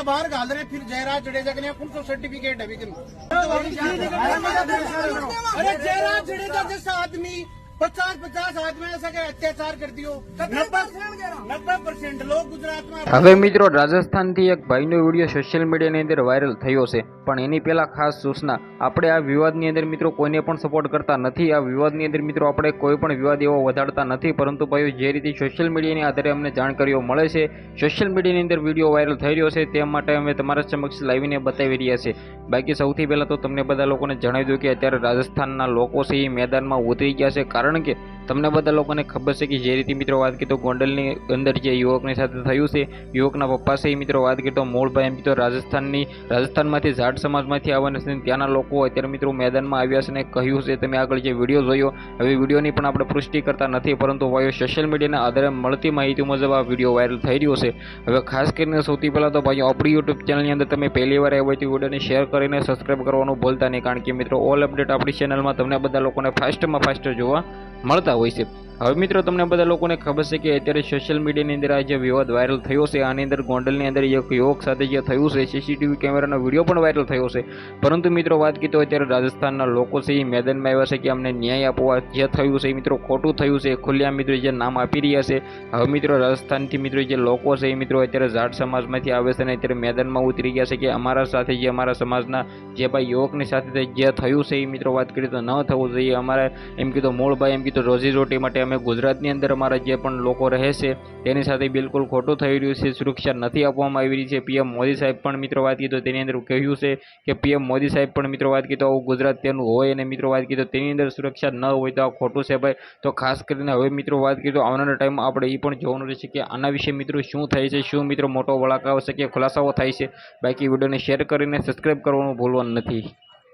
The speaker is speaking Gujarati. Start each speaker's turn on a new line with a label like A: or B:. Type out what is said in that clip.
A: मैं बाहर घाल रहे हैं फिर जयराज जडेजा के लिए कौन सा सर्टिफिकेट है लेकिन अरे जयराज जडेजा जैसा आदमी पचास पचास आदमी ऐसा के अत्याचार कर दियो
B: હવે મિત્રો રાજસ્થાનથી એક ભાઈનો વીડિયો સોશિયલ મીડિયાની અંદર વાયરલ થયો છે. પણ એની પહેલાં ખાસ સૂચના, આપણે આ વિવાદની અંદર મિત્રો કોઈને પણ સપોર્ટ કરતા નથી. આ વિવાદની અંદર મિત્રો આપણે કોઈ પણ વિવાદ એવો વધારતા નથી. પરંતુ ભાઈઓ, જે રીતે સોશિયલ મીડિયાની આધારે અમને જાણકારીઓ મળે છે સોશિયલ મીડિયાની અંદર વીડિયો વાયરલ થઈ રહ્યો છે, તે માટે અમે તમારા સમક્ષ લાવીને બતાવી રહ્યા છે બાકી સૌથી પહેલાં તો તમને બધા લોકોને જણાવી દઉં કે અત્યારે રાજસ્થાનના લોકો છે એ મેદાનમાં ઉતરી ગયા છે. કારણ કે તમને બધા લોકોને ખબર છે કે જે રીતે મિત્રો વાત કીધું ગોંડલની અંદર જે યુવકની સાથે થયું છે, યુવકના પપ્પા છે મિત્રો વાત કરતો મૂળભાઈ એમ તો રાજસ્થાનની રાજસ્થાનમાંથી જાટ સમાજમાંથી આવવાના છે ત્યાંના લોકો અત્યારે મિત્રો મેદાનમાં આવ્યા છે અને કહ્યું છે, તમે આગળ જે વીડિયો જોયો, હવે વિડીયોની પણ આપણે પુષ્ટિ કરતા નથી, પરંતુ વાયો સોશિયલ મીડિયાના આધારે મળતી માહિતી મુજબ આ વીડિયો વાયરલ થઈ રહ્યો છે. હવે ખાસ કરીને સૌથી પહેલાં તો ભાઈઓ, આપણી યુટ્યુબ ચેનલની અંદર તમે પહેલી વાર હોય તો વિડીયોને શેર કરીને સબસ્ક્રાઈબ કરવાનું ભૂલતા નહીં, કારણ કે મિત્રો ઓલ અપડેટ આપણી ચેનલમાં તમને બધા લોકોને ફાસ્ટમાં ફાસ્ટ જોવા મળતા હોય છે. હવે મિત્રો, તમને બધા લોકોને ખબર છે કે અત્યારે સોશિયલ મીડિયાની અંદર આ જે વિવાદ વાયરલ થયો છે, આની અંદર ગોંડલની અંદર એક યુવક સાથે જે થયું છે સીસીટીવી કેમેરાનો વીડિયો પણ વાયરલ થયો છે. પરંતુ મિત્રો, વાત કીધો અત્યારે રાજસ્થાનના લોકો છે, એ મેદાનમાં આવ્યા છે કે અમને ન્યાય આપવા જે થયું છે એ મિત્રો ખોટું થયું છે. ખુલ્લા મિત્રો જે નામ આપી રહ્યા છે. હવે મિત્રો, રાજસ્થાનથી મિત્રો જે લોકો છે એ મિત્રો અત્યારે જાટ સમાજમાંથી આવે છે અને અત્યારે મેદાનમાં ઉતરી ગયા છે કે અમારા સાથે જે અમારા સમાજના જે ભાઈ યુવકની સાથે જે થયું છે એ મિત્રો, વાત કરીએ તો ન થવું જોઈએ. અમારે એમ કીધું મૂળભાઈ એમ કીધું, રોજી રોટી માટે અમે ગુજરાતની અંદર અમારા જે પણ લોકો રહે છે, તેની સાથે બિલકુલ ખોટું થઈ રહ્યું છે, સુરક્ષા નથી આપવામાં આવી રહી છે. પીએમ મોદી સાહેબ પણ મિત્રો વાત કીધું, તેની અંદર કહ્યું છે કે પીએમ મોદી સાહેબ પણ મિત્રો વાત કીધું, આવું ગુજરાત તેનું હોય અને મિત્રો વાત કીધું, તેની અંદર સુરક્ષા ન હોય તો આ ખોટું છે ભાઈ. તો ખાસ કરીને હવે મિત્રો વાત કીધું, આવનારા ટાઈમમાં આપણે એ પણ જોવાનું રહેશે કે આના વિશે મિત્રો શું થાય છે, શું મિત્રો મોટો વળાક આવશે કે ખુલાસાઓ થાય છે. બાકી વિડીયોને શેર કરીને સબસ્ક્રાઈબ કરવાનું ભૂલવાનું નથી.